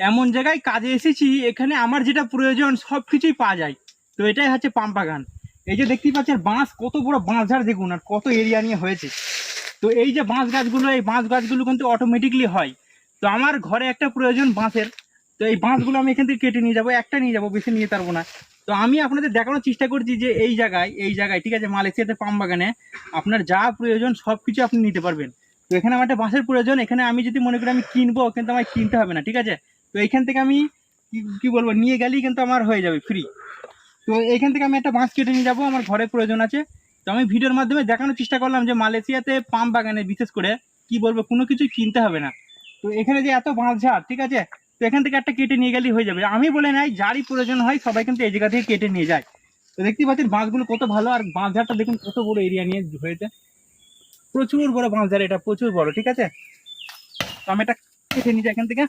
এমন জায়গায় কাজে এসেছি, এখানে আমার যেটা প্রয়োজন সব কিছুই পাওয়া যায়। তো এটাই হচ্ছে পাম বাগান। এই যে দেখতেই পাচ্ছেন, বাঁশ, কত বড় বাঁশ ঝাড় দেখুন, আর কত এরিয়া নিয়ে হয়েছে। তো এই যে বাঁশ গাছগুলো, এই বাঁশ গাছগুলো কিন্তু অটোমেটিকলি হয়। তো আমার ঘরে একটা প্রয়োজন বাঁশের। তো এই বাঁশগুলো আমি এখান থেকে কেটে নিয়ে যাব, একটা নিয়ে যাব, বেশি নিয়ে পারব না। তো আমি আপনাদের দেখানোর চেষ্টা করছি যে এই জায়গায় এই জায়গায়, ঠিক আছে, মালয়েশিয়াতে পাম বাগানে আপনার যা প্রয়োজন সব কিছু আপনি নিতে পারবেন। তো এখানে আমার একটা বাঁশের প্রয়োজন, এখানে আমি যদি মনে করি আমি কিনবো, কিন্তু আমায় কিনতে হবে না, ঠিক আছে? তো এইখান থেকে আমি কি বলব, নিয়ে গেলেই কিন্তু আমার হয়ে যাবে ফ্রি তো এইখান থেকে আমি একটা বাঁশ কেটে নিয়ে যাব, আমার ঘরে প্রয়োজন আছে। তো আমি ভিডিওর মাধ্যমে দেখানোর চেষ্টা করলাম যে মালয়েশিয়াতে পাম বাগানে বিশেষ করে কি বলব, কোনো কিছু কিনতে হবে না। তো এখানে যে এত বাঁশ ঝাড়, ঠিক আছে? তো এখান থেকে একটা কেটে নিয়ে গেলেই হয়ে যাবে। আমি বলে নাই, যারই প্রয়োজন হয় সবাই কিন্তু এই জায়গা থেকে কেটে নিয়ে যায়। তো দেখতেই পাচ্ছেন বাঁশগুলো কত ভালো, আর বাঁশ ঝাড়টা দেখুন কত বড় এরিয়া নিয়ে হয়েছে। প্রচুর বড় বাঁশ ঝাড় এটা, প্রচুর বড়, ঠিক আছে? তো আমি এটা কেটে নিয়ে যাই এখান থেকে।